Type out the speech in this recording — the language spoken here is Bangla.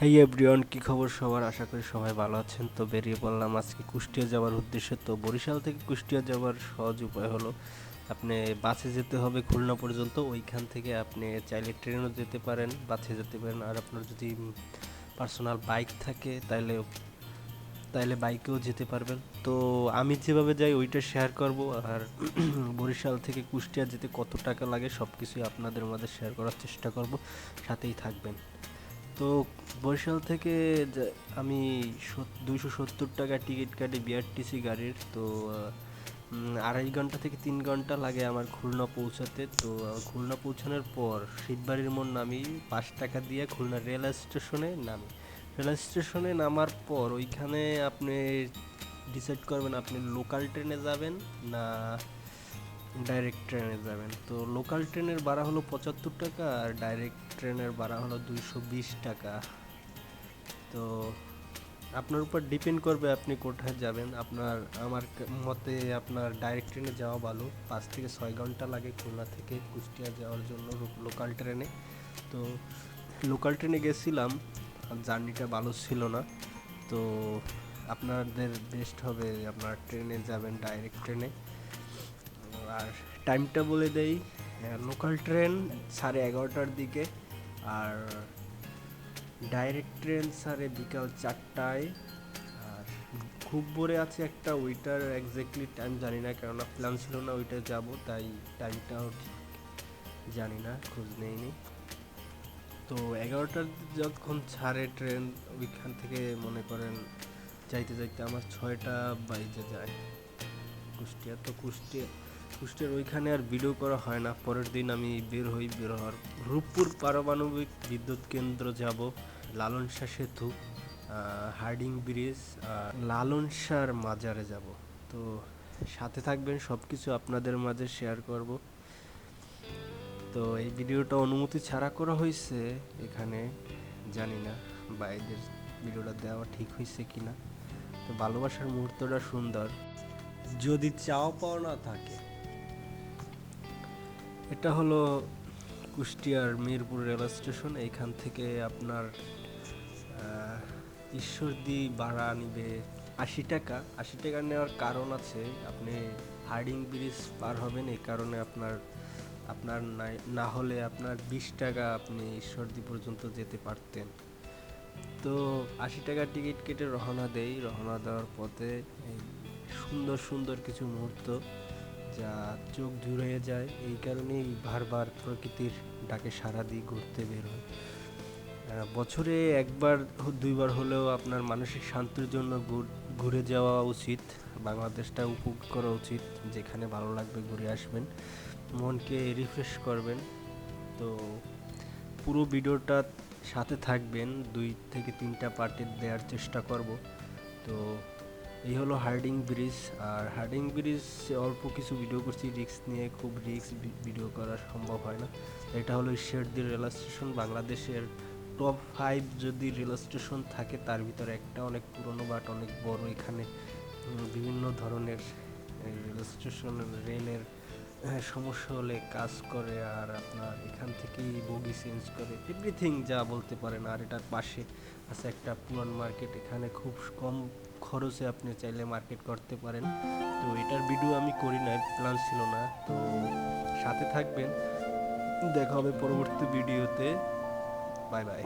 হেই এভরিওয়ান কি খবর সবার? আশা করি সবাই ভালো আছেন। তো বেরিয়ে পড়লাম আজকে কুষ্টিয়া যাওয়ার উদ্দেশ্যে। তো বরিশাল থেকে কুষ্টিয়া যাওয়ার সহজ উপায় হলো, আপনি বাসে যেতে হবে খুলনা পর্যন্ত। ওইখান থেকে আপনি চাইলে ট্রেনও যেতে পারেন, বাসে যেতে পারেন। আর আপনার যদি পার্সোনাল বাইক থাকে তাহলে তাইলে বাইকেও যেতে পারবেন। তো আমি যেভাবে যাই, ওইটা শেয়ার করব। আর বরিশাল থেকে কুষ্টিয়া যেতে কত টাকা লাগে সব কিছুই আপনাদের মাঝে শেয়ার করার চেষ্টা করব। সাথেই থাকবেন। তো বরিশাল থেকে আমি দুশো সত্তর টাকা টিকিট কাটি বিআরটিসি গাড়ির। তো আড়াই ঘণ্টা থেকে তিন ঘণ্টা লাগে আমার খুলনা পৌঁছাতে। তো খুলনা পৌঁছানোর পর শিববাড়ির মোড় নামি, পাঁচ টাকা দিয়ে খুলনা রেল স্টেশনে নামি। রেল স্টেশনে নামার পর ওইখানে আপনি ডিসাইড করবেন আপনি লোকাল ট্রেনে যাবেন না ডাইরেক্ট ট্রেনে যাবেন। তো লোকাল ট্রেনের ভাড়া হলো পঁচাত্তর টাকা আর ডাইরেক্ট ট্রেনের ভাড়া হলো দুইশো বিশ টাকা। তো আপনার উপর ডিপেন্ড করবে আপনি কোথায় যাবেন। আপনার, আমার মতে আপনার ডাইরেক্ট ট্রেনে যাওয়া ভালো। পাঁচ থেকে ছয় ঘণ্টা লাগে খুলনা থেকে কুষ্টিয়া যাওয়ার জন্য লোকাল ট্রেনে তো লোকাল ট্রেনে গেছিলাম জার্নিটা ভালো ছিল না। তো আপনাদের বেস্ট হবে আপনার ট্রেনে যাবেন ডাইরেক্ট ট্রেনে আর টাইমটা বলে দেই লোকাল ট্রেন সাড়ে এগারোটার দিকে আর ডাইরেক্ট ট্রেন সাড়ে বিকাল চারটায়। আর খুব ভোরে আছে একটা ওইটার এক্স্যাক্টলি টাইম জানি না কেননা প্ল্যান ছিল না ওইটা যাব, তাই টাইমটাও ঠিক জানি না, খোঁজ নেইনি। তো এগারোটার যখন ছাড়ে ট্রেন ওইখান থেকে মনে করেন যাইতে যাইতে আমার ছয়টা বাইজে যায়। কুষ্টিয়া, তো কুষ্টিয়া কুষ্টিয়ার ওইখানে আর ভিডিও করা হয় না। পরের দিন আমি বের হই, বের হওয়ার রূপপুর পারমাণবিক বিদ্যুৎ কেন্দ্র যাব লালন শাহ সেতু হার্ডিং ব্রিজ লালন শাহর মাজারে যাব। তো সাথে থাকবেন সব কিছু আপনাদের মাঝে শেয়ার করব। তো এই ভিডিওটা অনুমতি ছাড়া করা হয়েছে এখানে, জানি না বা এদের ভিডিওটা দেওয়া ঠিক হয়েছে কিনা। তো ভালোবাসার মুহূর্তটা সুন্দর। যদি চাও পাও না থাকে এটা হলো কুষ্টিয়ার মিরপুর রেল স্টেশন। এইখান থেকে আপনার ঈশ্বরদী ভাড়া নিবে আশি টাকা। আশি টাকা নেওয়ার কারণ আছে, আপনি হার্ডিং ব্রিজ পার হবেন, এই কারণে আপনার আপনার না হলে আপনার বিশ টাকা আপনি ঈশ্বরদী পর্যন্ত যেতে পারতেন। তো আশি টাকা টিকিট কেটে রওনা দেই। রওনা দেওয়ার পথে সুন্দর সুন্দর কিছু মুহূর্ত। যা চোখ জুড়ে যায়, এই কারণেই বারবার প্রকৃতির ডাকে সারা দিই ঘুরতে বের হয়। বছরে একবার দুইবার হলেও আপনার মানসিক শান্তির জন্য ঘুরে যাওয়া উচিত। বাংলাদেশটা উপভোগ করা উচিত, যেখানে ভালো লাগবে ঘুরে আসবেন। মনকে রিফ্রেশ করবেন। তো পুরো ভিডিওটা সাথে থাকবেন, দুই থেকে তিনটা পার্টে দেওয়ার চেষ্টা করব। তো এই হলো হার্ডিং ব্রিজ, আর হার্ডিং ব্রিজ অল্প কিছু ভিডিও করছি রিক্স নিয়ে খুব রিক্স ভিডিও করা সম্ভব হয় না। এটা হলো দি রেল স্টেশন বাংলাদেশের টপ ফাইভ যদি রেল স্টেশন থাকে, তার ভিতরে একটা অনেক পুরনো বাট অনেক বড় এখানে বিভিন্ন ধরনের রেল স্টেশন রেলের সমস্যা হলে কাজ করে আর আপনার এখান থেকেই বগি চেঞ্জ করে। এভরিথিং যা বলতে পারেন, আর এটার পাশে আছে একটা পুরান মার্কেট এখানে খুব কম খরচে আপনি চাইলে মার্কেট করতে পারেন। তো এটার ভিডিও আমি করি না প্ল্যান ছিল না। তো সাথে থাকবেন, দেখা হবে পরবর্তী ভিডিওতে বাই বাই